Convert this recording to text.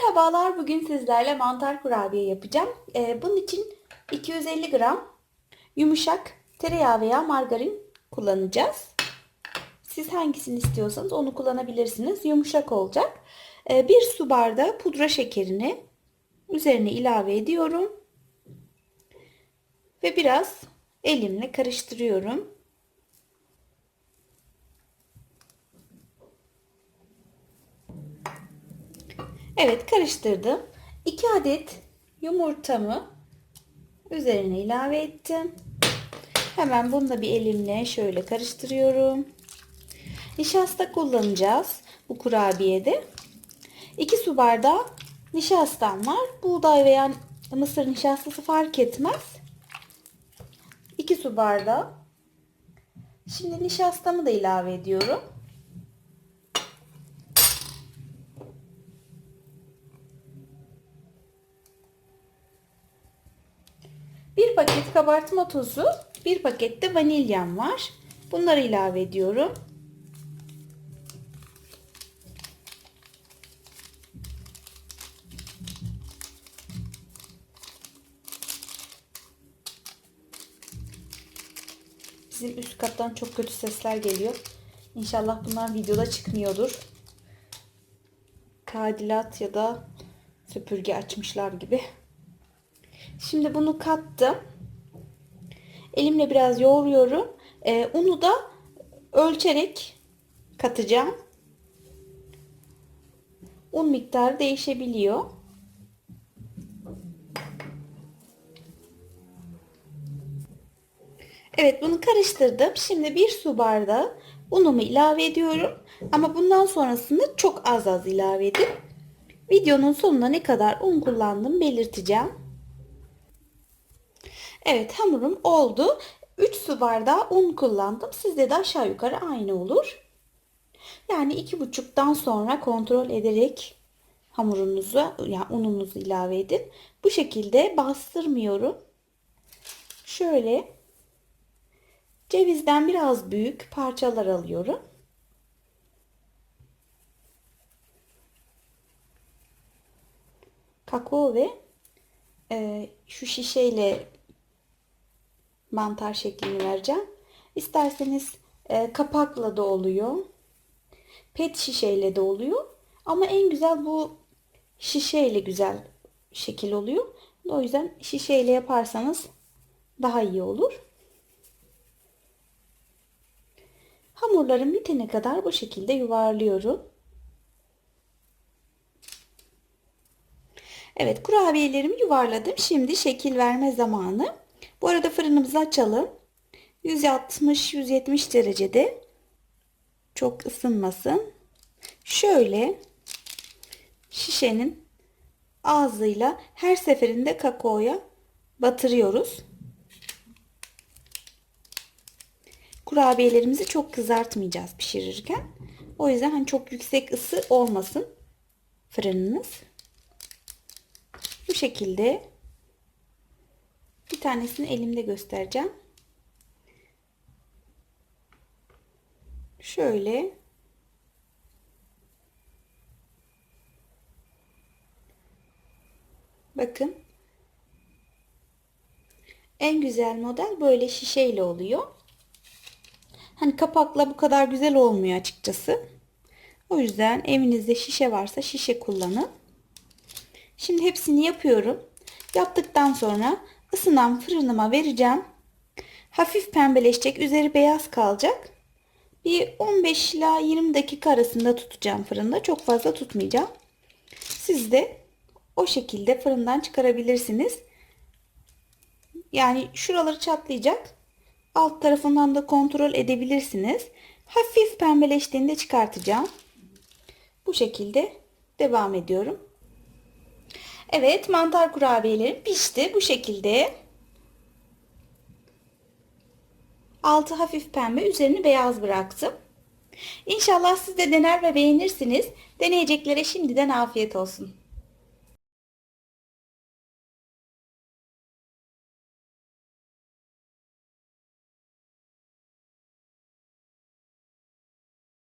Merhabalar, bugün sizlerle mantar kurabiye yapacağım. Ee, bunun için 250 gram yumuşak tereyağı veya margarin kullanacağız. Siz hangisini istiyorsanız onu kullanabilirsiniz. Yumuşak olacak. Ee, bir su bardağı pudra şekerini üzerine ilave ediyorum. Ve biraz elimle karıştırıyorum. Evet karıştırdım. 2 adet yumurtamı üzerine ilave ettim. Hemen bunu da bir elimle şöyle karıştırıyorum. Nişasta kullanacağız bu kurabiyede. 2 su bardağı nişastam var. Buğday veya mısır nişastası fark etmez. 2 su bardağı. Şimdi nişastamı da ilave ediyorum. Bir paket kabartma tozu, bir paket de vanilyam var. Bunları ilave ediyorum. Bizim üst kattan çok kötü sesler geliyor. İnşallah bunlar videoda çıkmıyordur. Tadilat ya da süpürge açmışlar gibi. Şimdi bunu kattım. Elimle biraz yoğuruyorum. Ee, unu da ölçerek katacağım. Un miktarı değişebiliyor. Evet bunu karıştırdım. Şimdi bir su bardağı unumu ilave ediyorum. Ama bundan sonrasında çok az az ilave edin. Videonun sonunda ne kadar un kullandım belirteceğim. Evet hamurum oldu. 3 su bardağı un kullandım. Sizde de aşağı yukarı aynı olur. Yani 2,5'dan sonra kontrol ederek hamurunuzu yani ununuzu ilave edin. Bu şekilde bastırmıyorum. Şöyle cevizden biraz büyük parçalar alıyorum. Kakao ve e, şu şişeyle mantar şeklini vereceğim. İsterseniz e, kapakla da oluyor. Pet şişeyle de oluyor. Ama en güzel bu şişeyle güzel şekil oluyor. O yüzden şişeyle yaparsanız daha iyi olur. Hamurlarım bitene kadar bu şekilde yuvarlıyorum. Evet kurabiyelerimi yuvarladım. Şimdi şekil verme zamanı. Bu arada fırınımızı açalım. 160-170 derecede. Çok ısınmasın. Şöyle şişenin ağzıyla her seferinde kakaoya batırıyoruz. Kurabiyelerimizi çok kızartmayacağız pişirirken. O yüzden hani çok yüksek ısı olmasın fırınınız. Bu şekilde bir tanesini elimde göstereceğim. Şöyle Bakın. En güzel model böyle şişeyle oluyor. Hani kapakla bu kadar güzel olmuyor açıkçası. O yüzden evinizde şişe varsa şişe kullanın. Şimdi hepsini yapıyorum. Yaptıktan sonra ısınan fırınıma vereceğim. Hafif pembeleşecek. Üzeri beyaz kalacak. Bir 15 ila 20 dakika arasında tutacağım fırında. Çok fazla tutmayacağım. Siz de o şekilde fırından çıkarabilirsiniz. Yani şuraları çatlayacak. Alt tarafından da kontrol edebilirsiniz. Hafif pembeleştiğinde çıkartacağım. Bu şekilde devam ediyorum. Evet mantar kurabiyelerim pişti. Bu şekilde. Altı hafif pembe üzerini beyaz bıraktım. İnşallah siz de dener ve beğenirsiniz. Deneyeceklere şimdiden afiyet olsun.